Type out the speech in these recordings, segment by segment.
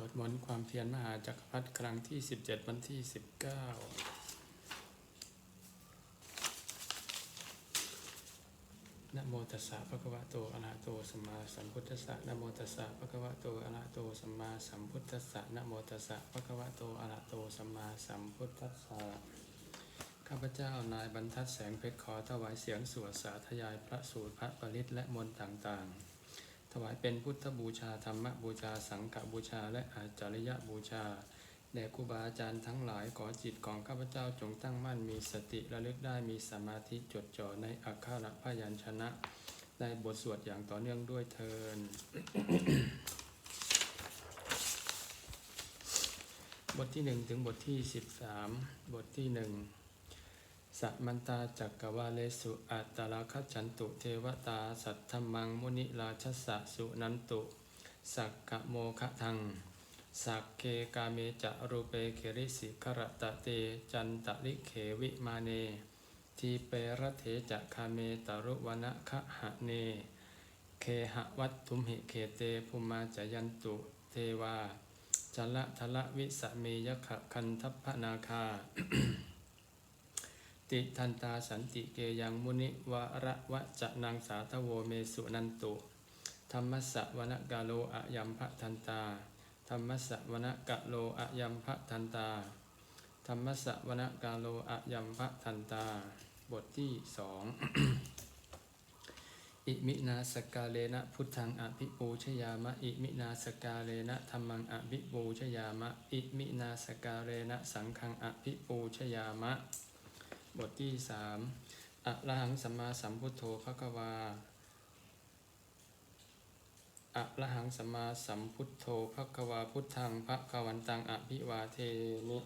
วดมนต์ความเพียรมหาจักรพรรดิครั้งที่ 17 วันที่ 19นะโมตัสสะภะคะวะโตอะระหะโตสัมมาสัมพุทธัสสะนะโมตัสสะภะคะวะโตอะระหะโตสัมมาสัมพุทธัสสะนะโมตัสสะภะคะวะโตอะระหะโตสัมมาสัมพุทธัสสะข้าพเจ้านายบรรทัดแสงเพชรขอถวายเสียงสวดสาธยายพระสูตรพระปริตและมนต์ต่างๆ ถวายเป็นพุทธบูชาธรรมบูชาสังฆบูชา และอาจาริยบูชาแด่ครูบาอาจารย์ทั้งหลายขอจิตของข้าพเจ้าจงตั้งมั่นมีสติระลึกได้มีสมาธิจดจ่อในอักขระพยัญชนะ ในบทสวดอย่างต่อเนื่องด้วยเทินบทที่หนึ่งถึงบทที่สิบสามบทที่หนึ่ง สัมมันตาจักกวาเลสุอัตตลาคัจฉันตุเทวตาสัทธมังมุนิราชสะสุนันตุสักกะโมคะทังสักเคกาเมจะรูเปเคริสิขรตะเตจันตะลิเขวิมาเน ทีเปรเทจะคาเมตารุวนะคะหะเน เคหะวัตถุมหิเคเตภูมาจยันตุเทวาจละทละวิสเมยขะคันทัพพนาคา ติทันตาสันติเกยังมุนิวะระวะจะนางสาทโวเมสุนันตุธรรมสสะวนกาโลอะยัมภะทันตา ธรรมสสะวนกะโลอะยัมภะทันตา ธรรมสสะวนกาโลอะยัมภะทันตา บทที่สองอิมินาสกาเลนะพุทธังอภิปูชยามะ อิมินาสกาเลนะธรรมังอภิปูชยามะ อิมินาสกาเลนะสังฆังอภิปูชยามะ บทที่สามอะระหังสัมมาสัมพุทโธภควาอะระหังสัมมาสัมพุทโธภควาพุทธังภควันตังอภิวาเทมิ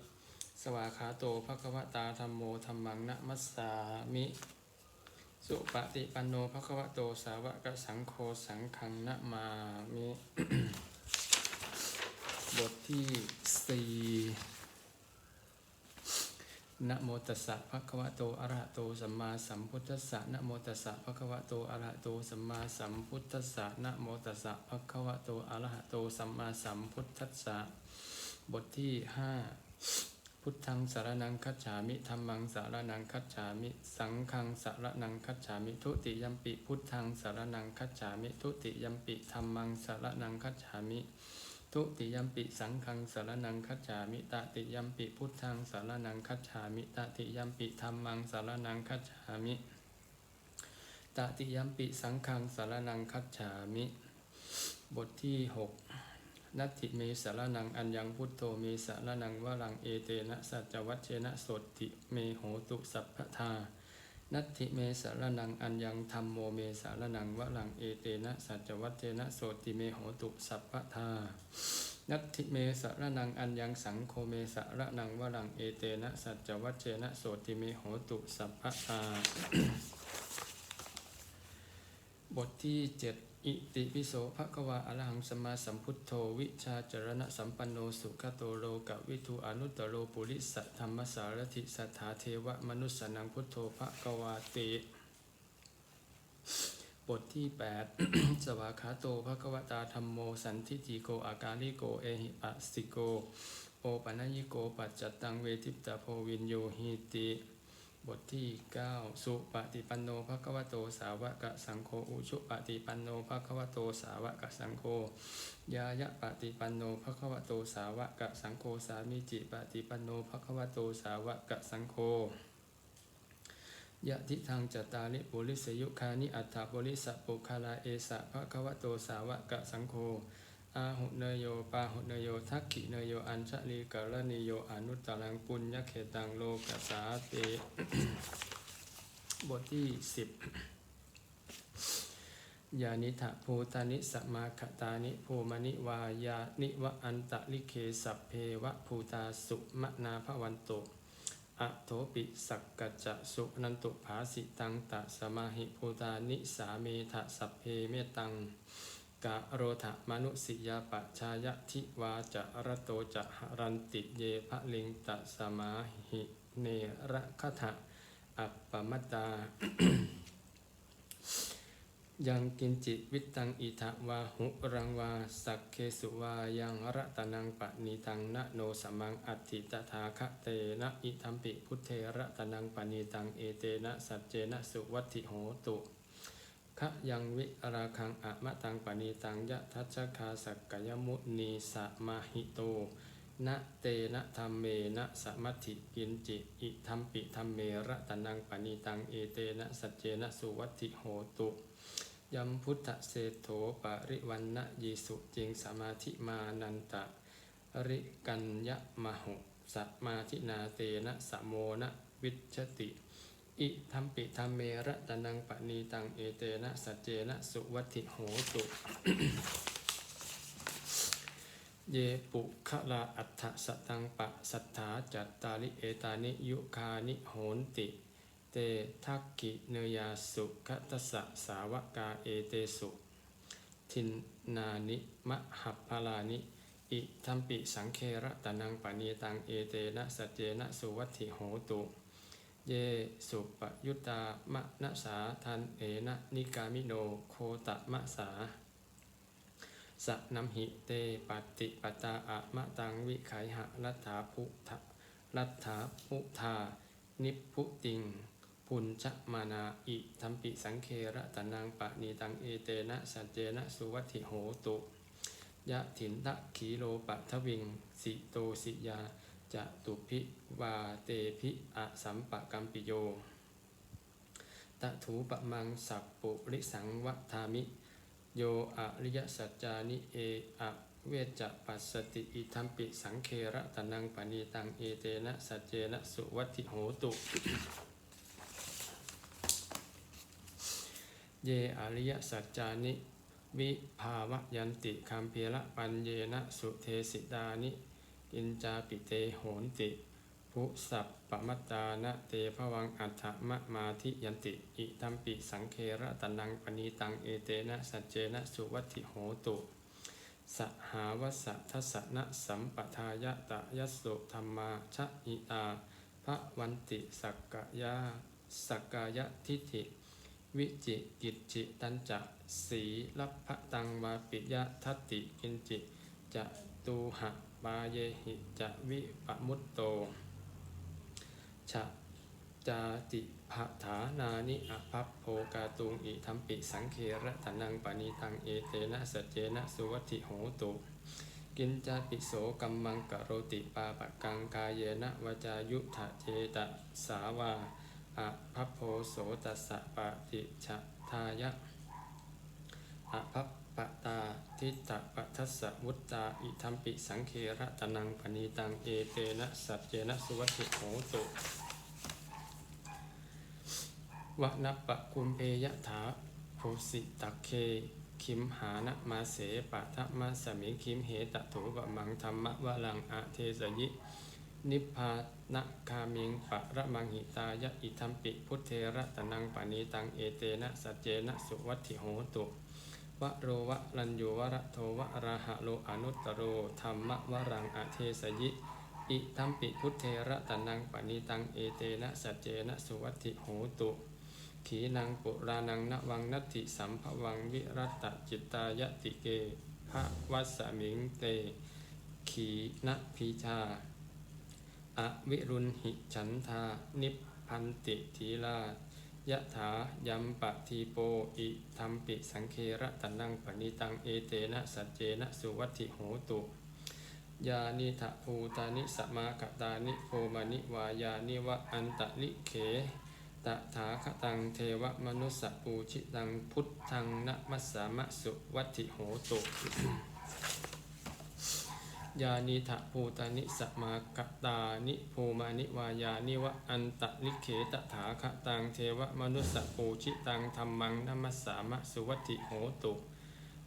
สวาขาโตภควตาธรรมโมธรรมังนะมัสสามิสุปฏิปันโนภควโตสาวกสังโฆสังฆังนะมามิ บทที่สี่ นะโมตัสสะภะคะวะโตอะระหะโตสัมมาสัมพุทธัสสะนะโมตัสสะภะคะวะโตอะระหะโตสัมมาสัมพุทธัสสะนะโมตัสสะภะคะวะโตอะระหะโตสัมมาสัมพุทธัสสะบทที่ห้าพุทธังสารนังคัจฉามิธัมมังสารนังคัจฉามิ สังฆังสารนังคัจฉามิทุติยัมปิพุทธังสารนังคัจฉามิทุติยัมปิธัมมังสารนังคัจฉามิ ทุติยมปิสังฆังสารนังคัจฉามิตติยมปิพุทธังสารนังคัจฉามิตติยมปิธัมมังสารนังคัจฉามิตติยมปิสังฆังสารนังคัจฉามิ บทที่หกนัตถิเมสารนังอัญญังพุทโธเมสารนังวรังเอเตนะสัจวัชเชนะโสติเมโหตุสัพพทา นัตถิเมสารนังอัญญังธรรมโมเมสารนังวรังเอเตนะสัจวัตเจนะโสติเมโหตุสัพพทานัตถิเมสารนังอัญญังสังโฆเมสารนังวรังเอเตนะสัจวัตเจนะโสติเมโหตุสัพพทาบทที่เจ็ด อิติปิโสภะควาอรหังสมาสัมพุทโธวิชาจรณะสัมปันโนสุขโตโลกวิทูอนุตตโรปุริสธรรมสารถิสัทธาเทวมนุสสนังพุทโธภะควาติบทที่ 8 สวาขาโตภะคะวตาธรรมโมสันทิติโกอาการิโกเอหิปัสสิโก โอปัญญิโกปัจจตังเวทิปตาโพวินโยหิติ บทที่ 9 สุปฏิปันโนภะคะวะโตสาวกสังโฆอุชุปฏิปันโนภะคะวะโตสาวกสังโฆยายะปฏิปันโนภะคะวะโตสาวกสังโฆสามิจิปฏิปันโนภะคะวะโตสาวกสังโฆยะทิทางจตาริปุริสยุคานิอัฏฐปุริสปุคาลาเอสะภะคะวะโตสาวกสังโฆ อาหุเนโยปาหุเนโยทักขิเนโยอัญชลีกรณีโยอนุตตรังปุญญเขตังโลกัสาเตบทที่สิบยานิทะภูตานิสมาคตานิภูมณิวายานิวะอันตะลิเคสัพเพวะภูตาสุมะนาภวันโตอะโถปิสักกจจะสุนันตุภาสิตังตะสมาหิภูตานิสาเมทะสัพเพเมตัง กะโรธมนุสิยาปะชายะทิวาจะระโตจะหรันติเยภะลิงตะสมาหิเนระคทะอัปปมตา ยังกินจิวิตังอิทะวาหุรังวาสักเคสุวายังรัตนังปะนีตังนะโนสมังอัตถิตถาคะเตนะอิทัมปิพุทเทระตนังปะนีตังเอเตนะสัจเจนะสุวัติโหตุ คะยังวิราคังอะมะตังปะนีตังยะทัชคาสักกยมุนีสะมาหิโตนะเตนะธรรมเมนะสมัติกินจิอิทัมปิธรรมเมระตนังปณิตังเอเตนะสัจเจนะสุวัติโหตุยัมพุทธเศโถปริวันนะยิสุจิงสมาธิมานันตะริกัญญมหุสัมมาทินาเตนะสโมนะวิชติ อิทัมปิธรรมเมระตนังปณิตังเอเตนะสัจเจนะสุวัติโหตุ เยปุคลาอัฏฐสตังปะสัทธาจัตตาลิเอตานิยุคานิโหนติ เตทักกิเนยาสุขตัสสะสาวกาเอเตสุ ทินนานิมหัพพลานิอิทัมปิสังเคระตนังปณีตังเอเตนะสัจเจนะสุวัติโหตุ เยสุปยุตตามะนะสาทันเอนะนิกามิโนโคตะมะสาสะนัมหิเตปฏิปตาอะมะตังวิไขหะรัฐาพุทะรัฐาพุทานิพุติงปุญจมานาอิทัมปิสังเคระตนังปะนีตังเอเตนะสัจเจนะสุวัติโหตุยะถินทะขีโลปัทวิง สิโตสิยา จะตุพิวาเตพิอสัมปะกัมปิโยตะถูปะมังสัพปุริสังวัฏามิ โยอริยสัจจานิเออะเวจจะปัสสติอิทัมปิสังเคระตนังปณีตังเอเตนะสัจเจนะสุวัติโหตุเยอริยสัจจานิ วิภาวยันติคัมเพระปัญเยนะสุเทสิดานิ กินจาปิเตโหนติภุสัพปมัตตานะเตภวังอัฏฐมะมาทิยันติ อิทัมปิสังเคระตะนังปณีตังเอเตนะสัจเจนะสุวัติโหตุ สหาวสะทัสนะสัมปทายะตะยสุธรรมาชะอิตาพระวันติสักกายาสักกายทิฏฐิ วิจิกิจจิตันจะสีลัพพตังวาปิยะทัตติกินจิจะตูหะ ปาเยหิจะวิปมุตโตชะจาติภะฐานานิอภัพโภกาตุงอิทัมปิสังเคระตนังปณีตังเอเตนะสัจเจนะสุวัติโหตุกินจาปิโสกัมมังกะโรติปาปะกังกายเยนะวจายุทธเจตสาวาอะพัพโพโสตัสสะปะติชะทายะ อะพัพปตาทิตตะปัทัสสะวุตตาอิทัมปิสังเคระตนังปณีตังเอเตนะสัจเจนะสุวัติโหตุวะนัปปะกุมเพยะถาโพสิตักเคคิมหานะมาเสปะทะมาสมิคิมเหตะโถปะมังธรรมะวะลังอะเทสยิ นิพพานะคามิงปะระมังหิตายะอิทัมปิพุทเทระตนังปานีตังเอเตนะสัจเจนะสุวัติโหตุ วโรวะลันโยวะระโทวะอราหะโลอนุตตโรธรรมวรังอเทสยิ อิทัมปิพุทเทระตนังปานีตังเอเตนะสัจเจนะสุวัติโหตุขีนังปุรานังนวังนัตถิสัมภวังวิรัตตจิตตายติเกภะวัสสมิงเต ขีนะพีชาอวิรุณหิฉันทานิพพันติทีลา ยะถายัมปะทีโปอิธรรมปิสังเคระตะนังปณิตังเอเตนะสัจเจนะสุวัติโหตุยานิทะภูตานิสมากตานิโพมานิวายานิวะอันตะลิเขตถาคตังเทวมนุสสปูชิตังพุทธังนะมัสสามะสุวัติโหตุ ยานิทะภูตานิสมากตานิโพมานิวายานิวะอันตะลิเขตถาคตังเทวมนุสสปูชิตังธรรมังนัมสสามะสุวัติโหตุ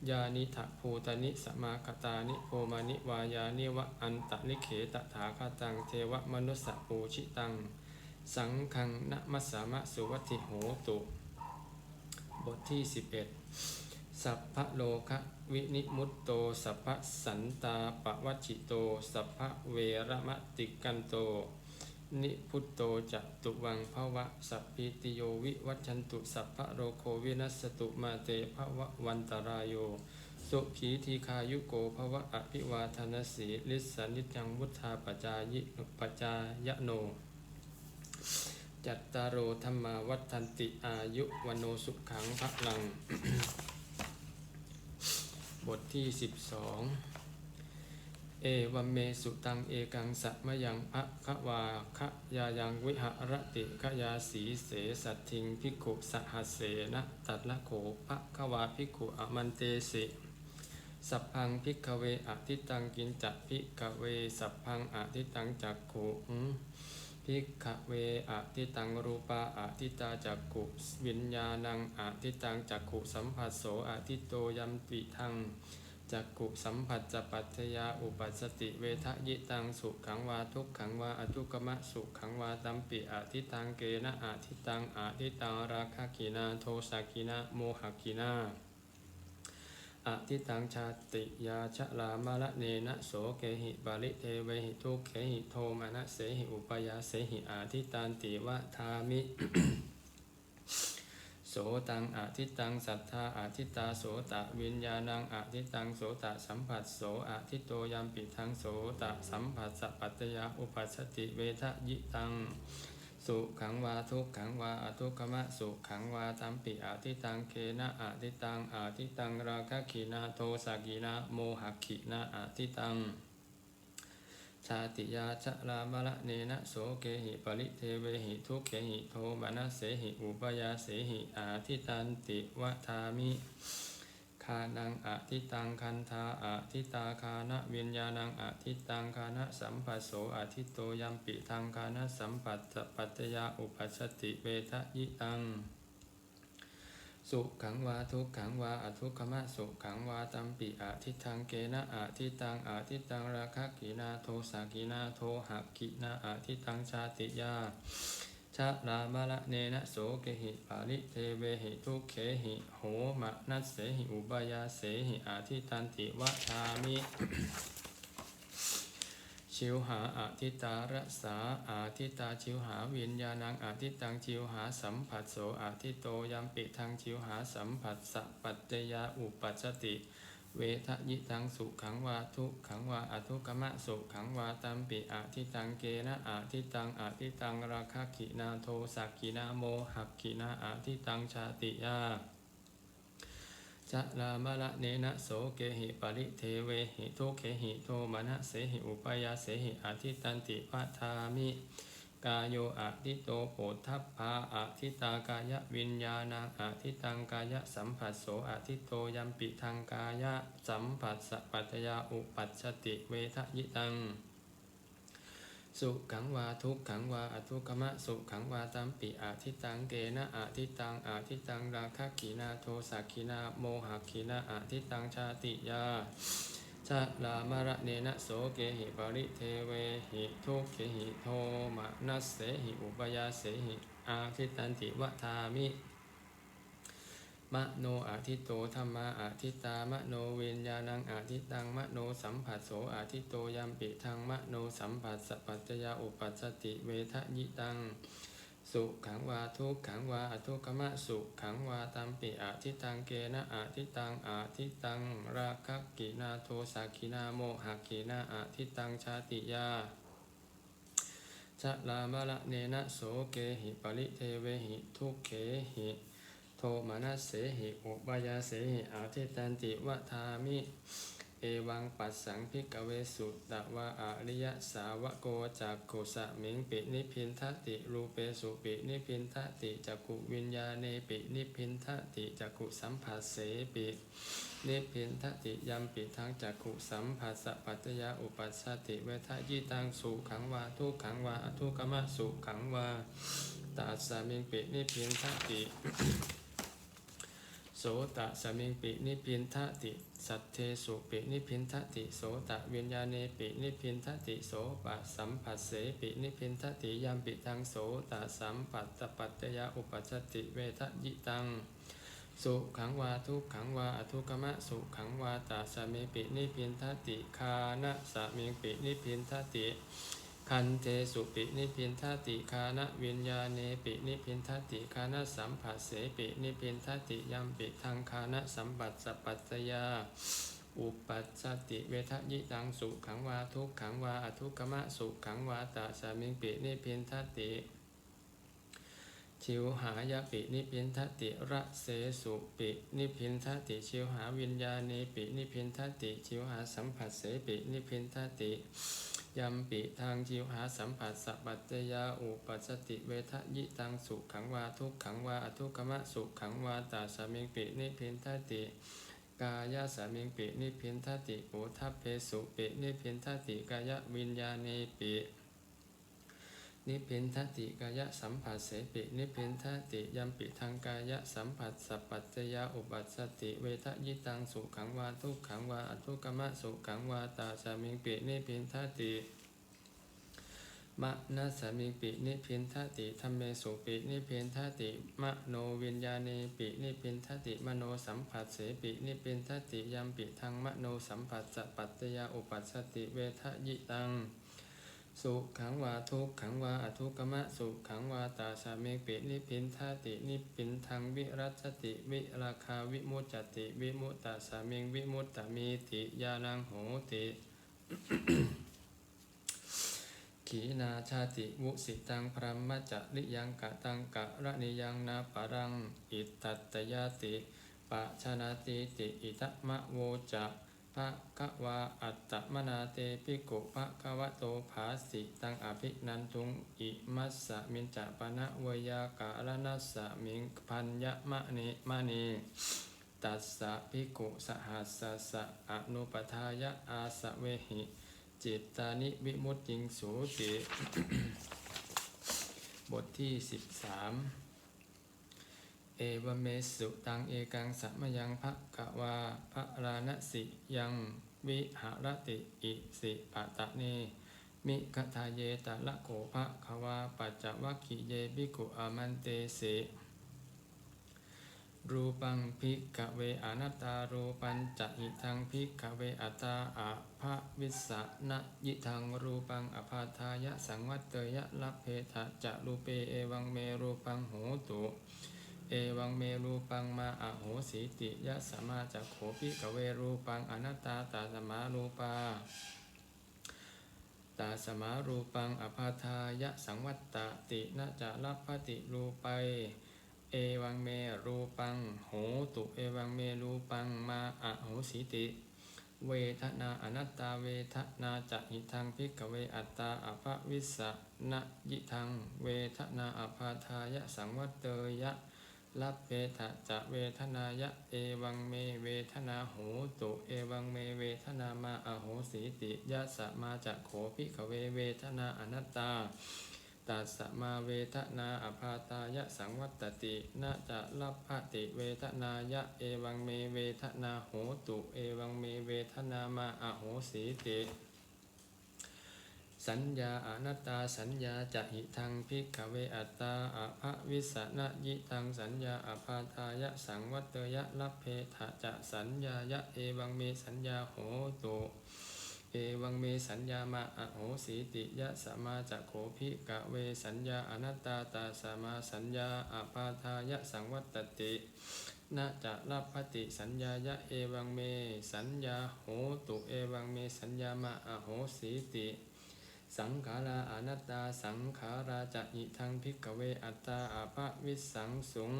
ยานิทะภูตานิสมากตานิโพมานิวายานิวะอันตะลิเขตถาคตังเทวมนุสสปูชิตัง สังฆังนะมัสสามะสุวัติโหตุ บทที่ 11 สัพพะโลคะวินิมุตโต สัพพะสันตาปวัชิโต สัพพะเวรมะติกันโต นิพุตโตจะตุวังภวะ สัพพิติโยวิวัชชันตุ สัพพะโรโควินัสตุมาเตภวะวันตรายโย สุขีทีคายุโกภวะอภิวาทนสีลิสานิจังวุธาปจายิปจายโน จัตตารโอธรรมาวัฏันติอายุวโนสุขังพระลัง บทที่ 12 เอวัมเมสุตังเอกังสัมยังภะคะวาคะยายังวิหรติขยาสีเสสัตทิงพิกุสหเสนะตัดละโขภะคะวาพิกุอมันเตสิสัพพังพิกเวอทิตังกินจัพิกเว สัพพังอทิตังจักขุ อืมพิกขเวอทิตังรูปาอทิตาจักขุวิญญาณังอทิตังจักขุสัมผัสโสอทิโตยัมปิทังจักกุสัมผัสจปัจยาอุปัสสติเวทะยิตังสุขังวาทุกขังวาอทุกมะสุขังวาตัมปิอาทิตังเกนะอาทิตังอาทิตังราคะกินาโทสกินาโมหกินา อาทิตังชาติยาชะลามะละเนนะโสเกหิบาลิเทเวหิทุเขหิโทมานะเสหิอุปยาเสหิอาทิตันติวะทามิโสตังอาทิตังสัทธาอาทิตาโสตะวิญญาณังอาทิตังโสตะสัมผัสโสอาทิโตยามปิทังโสตะสัมผัสสะปัตตยาอุปัสสติเวทยิตัง สุขังวาทุกขังวาอทุกขมะสุขังวาตัมปิอาทิตังเคนะอาทิตังอาทิตังราคะขีนาโทสะกีนาโมหขีนาอาทิตังชาติยาชะลามละเนนะโสเกหิปริเทเวหิทุกเขหิโทมานะเสหิอุปยาเสหิอาทิตันติวะทามิ คานังอาทิตังคันธาอาทิตาคานะวิญญาณังอาทิตังคานะสัมปัสโสอาทิโตยัมปิทังคานะสัมปัสสปัจจยาอุปัสสติเวทยิตังสุขังวาทุกขังวาอทุกขมะสุขังวาตัมปิอาทิตังเกนะอาทิตังอาทิตังราคะกินาโทสากินาโทหะกินาอาทิตังชาติยา ชะลาบาละเนนะโสเกหิปาลิเทเวหิทุเขหิโหมะนัสเสหิอุบายาเสหิอาทิตันติวะทามิ ชิวหาอาทิตารสาอาทิตาชิวหาวิญญาณังอาทิตังชิวหาสัมผัสโสอาทิโตยัมปิทังชิวหาสัมผัสสะปัจจยาอุปัชติ เวทยิตังสุขังวาทุขังวาอทุกมะสุขังวาตัมปิอาทิตังเกนะอาทิตังอาทิตังราคะกินาโทสักกินาโมหักกินาอาทิตังชาติยาจะลามะละเนนะโสเกหิปริเทเวหิทุเขหิโทมนะเสหิอุปยาเสหิอาทิตันติปัฏฐามิ กายโยอาทิโตโพธัพพาอาทิตากายวิญญาณังอาทิตังกายสัมผัสโสอาทิโตยัมปิทังกายสัมผัสสะปัจยาอุปัชติเวทยิตัง สุขังวาทุกขังวาอทุกขมะสุขังวาตัมปิอาทิตังเกนะอาทิตังอาทิตังราคะขีนาโทสักขีนาโมหะขีนาอาทิตังชาติยาะลามะระเนนะโสเกหิปริเทเวหิทุกเขหิโทมะนัสเสหิอุปยาเสหิอาทิตันติวะทามิมโนอาทิโตธรรมาอาทิตามโนวิญญาณังอาทิตังมโนสัมผัสโสอาทิโตยัมปิทังมโนสัมผัสสะปัจจยาอุปัสสติเวทยิตัง สุขังวาทุกขังวาอทุกขมะสุขังวาตัมปิอาทิตังเกนะอาทิตังอาทิตังราคะกินาโทสากินาโมหกินาอาทิตังชาติยาชะลามะละเนนะโสเกหิปริเทเวหิทุกเขหิโทมานะเสหิอุปายาเสหิอาทิตันติวะทามิ เอวังปัสสังพิกเวสุตตะวะอริยสาวโกจักขุสะมิงปินิพินทติรูเปสุปินิพินทติจักุวิญญาเนปินิพินทติจักุสัมผัสเสปินิพินทติยัมปิทังจักุสัมผัสสะปัจยาอุปัสสติเวทยิตังสุขังวาทุขังวาอทุกขมะสุขังวาตัสสะมิงปินิพินทติ โสตะสมิงปินิพินทติ สัทเทสุปินิพินทติโสตะวิญญาเนปินิพินทติโสปะสัมผัสเสปินิพินทติยัมปิทังโสตะสัมปัตตปัตยาอุปัชติเวทยิตังสุขังวาทุขังวาอทุกมะสุขังวาตาสมิงปินิพินทติคานะสมิงปินิพินทติ คันเทสุปินิพินทติคานะวิญญาเนปินิพินทติคานะสัมผัสเสปินิพินทติยัมปิทางคานะสัมปัสสปัจจยา อุปัชสติเวทยิตังสุขังวาทุกขังวาอทุกขมะสุขังวาตาสามิงปินิพินทติชิวหายาปินิพินทติระเสสุปินิพินทติชิวหาวิญญาณีปินิพินทติชิวหาสัมผัสเสปินิพินทติ ยัมปิทางจิวหาสัมผัสสัพปัจยาอุปัสติเวทยิตังสุขังวาทุกขังวาอทุกขมะสุขังวาตาสามิงปินิพินทติ กายสามิงปินิพินทติอุทัพเพสุปินิพินทติกายวิญญาณีปิ นิพพินทติกายสัมผัสเสปินิพพินทติยัมปิทางกายสัมผัสสัพปัจยาอุบัสสติ เวทยิตังสุขังวาทุกขังวาอทุกมะสุขังวาตาสามิงปินิพพินทติมะนัสามิงปินิพพินทติธรรมเมสุปินิพพินทติมโนวิญญาณีปินิพพินทติมโนสัมผัสเสปินิพพินทติยัมปิทางมโนสัมผัสสัพปัจยาอุปัสสติ เวทยิตัง สุขังวาทุกขังวาอทุกขมะสุขังวาตาสามิปินิพินทาตินิพินทางวิรัชติวิราคาวิมุจติวิมุตตาสามิงวิมุตตมีติยานังโหติขีนาชาติวุสิตังพรหมจริยังกะตังกะระนิยังนาปรัง อิตตัตตยาติปะชนาติติอิตมะโวจะ ภะคะวาอัตตมนาเตปิโกภะคะวะโตภาสิตังอภินันทุงอิมัสสะมินจะปะนะวยากาลนัสสะมิงพันยะมะนิมะนีตัสสะภิกขุสหัสสะสะอนุปทายะอาสะเวหิจิตตานิวิมุตติงสูติ บทที่สิบสาม เอวเมสุตังเอกังสัมยังภะกะวาภะราณสิยังวิหารติอิสิปัตะเนมิคทาเยตะละโกภะคะวาปัจจวัคคิเยบิกุอามันเตเสรูปังพิกเวอนัตตารูปัญจะหิทังพิกเวอัตตาอะภะวิสสะนะยิทังรูปังอภาทายะสังวัตเตยะลัพเพทะจะรูเปเอวังเมรูปังโหตุ เอวังเมรูปังมาอะโหสีติยะสมมาจักโขพิกเวรูปังอนัตตาตาสมารูปาตาสมารูปังอภาทายะสังวัตตตินะจะรับพติรูไป เอวังเมรูปังโหตุเอวังเมรูปังมาอะโหสิติ เวทนาอนัตตาเวทนาจะหิทังพิกเวอัตตาอภวิสสะนะยิทัง เวทนาอภาทายะสังวัตเตยะ ลับเวทะจะเวทนายะเอวังเมเวทนาโหตุเอวังเมเวทนามาอโหสีติยะสะมาจะโขพิกเวเวทนาอนัตตาตัสสะมาเวทนาอภาตายะสังวัตตินะจะลับพติเวทนายะเอวังเมเวทนาโหตุเอวังเมเวทนามาอโหสีติ สัญญาอนัตตาสัญญาจะหิทังพิกเวอัตตาอภวิสนะยิตังสัญญาอภาทายะสังวัตตยะลัพเพทะจะสัญญายะเอวังเมสัญญาโหตุเอวังเมสัญญามาอโหสีติยะสมาจะโขพิกะเวสัญญาอนัตตาตาสมาสัญญาอภาทายะสังวัตตินะจะรับพติสัญญายะเอวังเมสัญญาโหตุเอวังเมสัญญามาอโหสีติ สังขาราอนัตตา สังขาราจะหิทังพิกเวอัตตาอาภวิสังสุง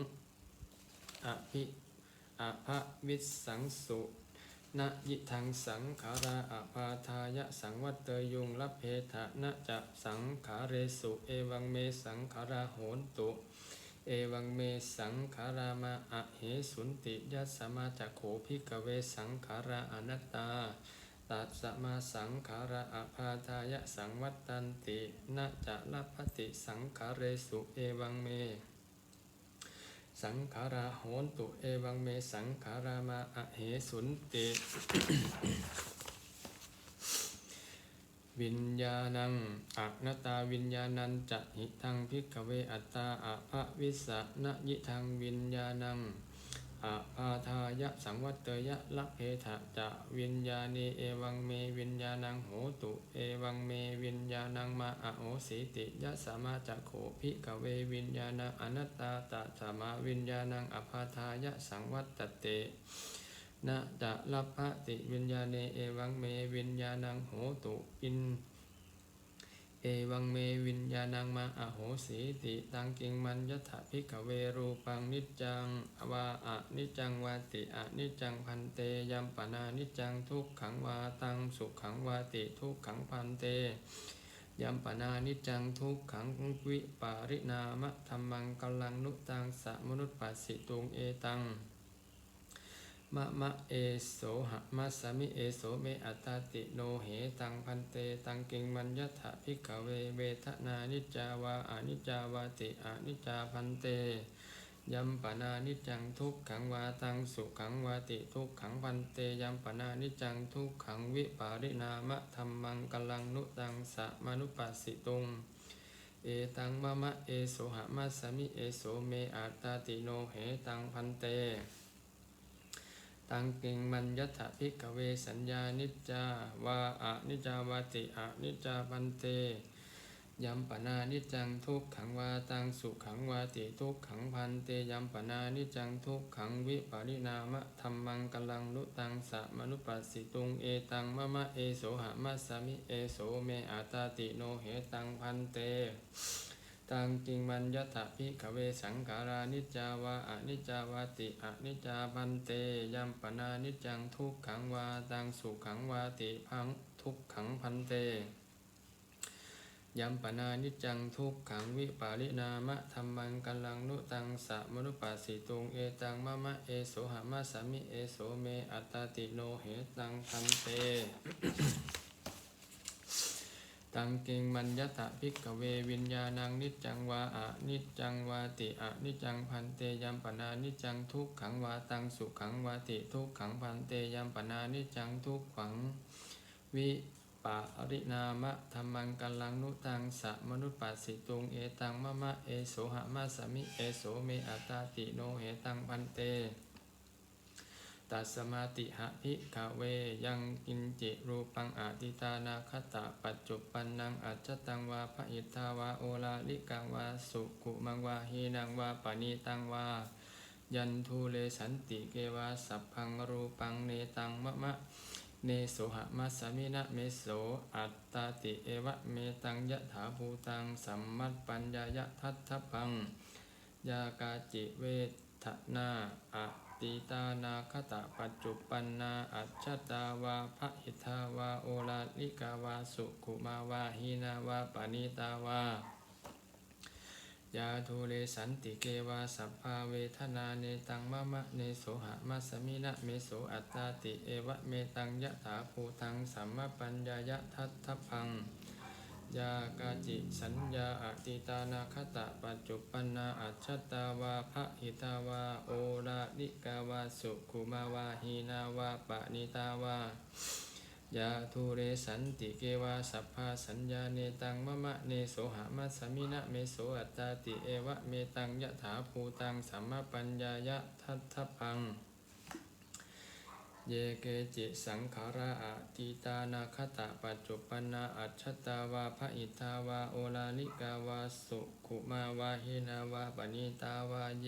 อภิอาภวิสังสุนะยิทังสังขาราอาภาทายะสังวัตเตยุงลัพเพทะนะจะสังขาเรสุเอวังเมสังขาราโหนตุ เอวังเมสังขารามาอะเหสุนติยัสสมาจะโขพิกเวสังขาราอนัตตา ตัสสะมาสังขาระอภาทายะสังวัตตันตินะจะลพติสังขาเรสุเอวังเม สังขาราโหนตุเอวังเมสังขารามาอะเหสุนติวิญญาณังอะนตาวิญญาณันจะหิทังพิกเวอัตตาอะภะวิสสะนะยิทังวิญญาณัง อะพาทายะสังวัตเตยะละเพทะจะวิญญาณีเอวังเมวิญญาณังโหตุเอวังเมวิญญาณังมาอโหสีติยะสามาจะโขภิกเววิญญาณังอนัตตาตะสมาวิญญาณังอภาทายะสังวัตตเตนะจะลัพพติวิญญาเนเอวังเมวิญญาณังโหตุอิน เอวังเมวิญญาณังมาอะโหสีติตังกิงมัญยถาภิกขเวรูปังนิจจังวาอะนิจจังวาติอะนิจจังพันเตยัมปนานิจจังทุกขังวาตังสุขังวาติทุกขังพันเตยัมปนานิจจังทุกขังวิปาริณามะธรรมังกลังนุตังสะมนุตปัสสิตุงเอตัง มะมะเอโสหะมัสสมิเอโสเมอัตตาติโนเหตังพันเตตังกิงมัญญถาภิกขเวเวทนานิจาวาอนิจาวาติอนิจาพันเตยัมปนานิจังทุกขังวาตังสุขังวาติทุกขังพันเตยัมปนานิจังทุกขังวิปาริณามะธรรมังกลังนุตังสะมนุปัสสิตุงเอตังมะมะเอโสหะมัสสมิเอโสเมอัตตาติโนเหตังพันเต ตังกิงมัญยัตถะพิกเวสัญญานิจจาวาอะนิจาวาติอะนิจาพันเตยัมปนานิจังทุกขังวาตังสุขังวาติทุกขังพันเตยัมปนานิจังทุกขังวิปาริณามะธรรมังกลังนุตังสะมนุปัสสิตุงเอตังมะมะเอโสหะมัสสมิเอโสเมอาตาติโนเหตังพันเต ตังกิงมัญญถะพิขเวสังขารานิจจาวาอนิจจาวาติอนิจจาพันเตยัมปนานิจจังทุกขังวาตังสุขังวาติพังทุกขังพันเตยัมปนานิจจังทุกขังวิปาริณามะธรรมังกัลลังนุตังสะมนุปัสสิตุงเอตังมะมะเอโสหะมะสามิเอโสเมอัตตาติโนเหตังพันเต ตังกิงมัญญตะพิกเววิญญาณังนิจังวาอะนิจังวาติอะนิจังพันเตยัมปนานิจังทุกขังวาตังสุขังวาติทุกขังพันเตยัมปนานิจังทุกขังวิปาริณามะธรรมังกัลังนุตังสะมนุปปัสสิตุงเอตังมะมะเอโสหะมะสมิเอโสเมอัตตาติโนเหตังพันเต ตัสมาติหะพิกะเวยังกินจิรูปังอาติตานาคตะปัจจุปันนังอัจจตังวาภอิทาวาโอลาลิกังวาสุกุมังวาหีนังวาปณีตังวายันทูเลสันติเกวาสัพพังรูปังเนตังมะมะเนโสหะมัสมินะเมโสอัตตาติเอวะเมตังยะถาภูตังสัมมัตปัญญายะทัตถพังยากาจิเวทนาอะ ติตานาคตะปัจจุปันนาอัจฉตาวาภหิทาวาโอลาลิกาวาสุขุมาวาหีนาวาปณิตาวายาทูเลสันติเกวาสัพพาเวทนาเนตังมะมะเนโสหะมัสมินะเมโสอัตตาติเอวะเมตังยะถาภูตังสัมมปัญญายะทัตถพัง ยากาจิสัญญาอติตานาคตะปัจจุปันนาอัจฉตาวาภหิตาวาโอราลิกาวาสุขุมาวาหีนาวาปณิตาวายาทูเรสันติเกวาสัพพาสัญญาเนตังมะมะเนโสหะมัสมินะเมโสอัตตาติเอวะเมตังยะถาภูตังสัมมปัญญายะทัตถพัง เยเกจิสังขาราอะติตานาคตะปัจจุปนาอัจฉตาวาภอิทาวาโอลาลิกาวาสุขุมาวาหินาวาปณิตาวาเย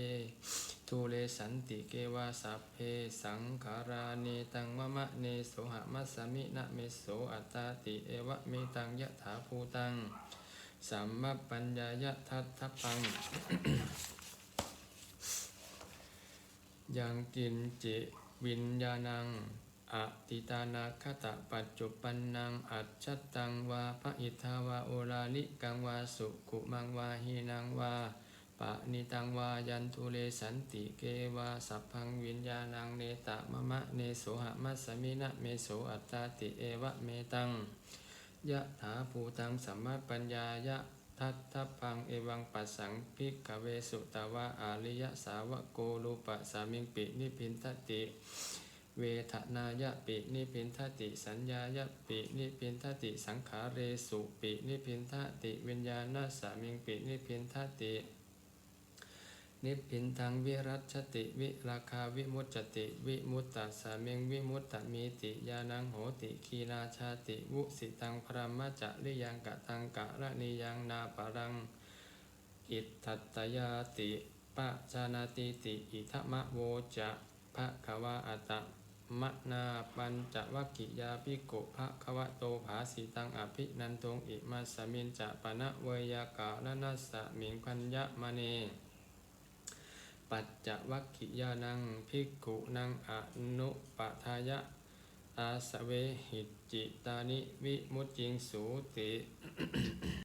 ทูเลสันติเกวาสัพเพสังขาราเนตังมะมะเนโสหะมัสสมินะเมโสอัตตาติเอวะเมตังยะถาภูตังสัมมปัญญายะทัตถพังยังกินจิ วิญญาณังอติตานาคตะปัจจุปันนังอัจฉตังวาภอิทาวาโอลาลิกังวาสุกุมังวาหีนังวาปะนิตังวายันทุเลสันติเกวาสัพพังวิญญาณังเนตะมะมะเนโสหะมัสสมินะเมโสอัตตาติเอวะเมตังยะถาภูตังสัมมาปัญญายะ ทัตถพังเอวังปัสสังพิกเวสุตวะอาริยสาวกโกรูปะสามิงปินิพินทติ เวทนายะปินิพินทติ สัญญายะปินิพินทติ สังขาเรสุปินิพินทติ วิญญาณสามิงปินิพินทติ นิพพินทังวิรัชติวิราคาวิมุตจติ วิมุตตสาเมงวิมุตตมีติยานังโหติคีนาชาติ วุสิตังพรมจะริยังกะตังกะระนิยังนาปรัง อิทธัตตยาติปะจานาติติ อิทะมะโวจะภะคะวะอัตมะนาปัญจวัคคิยาปิโกภะคะวะโตภาสิตังอภินันทงอิมาสมินจะปะนะเวยากาลนัสสะมิงพัญญมะเน ปัจจวัคคิยานังภิกขุนังอนุปทายะอาสเวหิจิตานิวิมุตจิงสูติ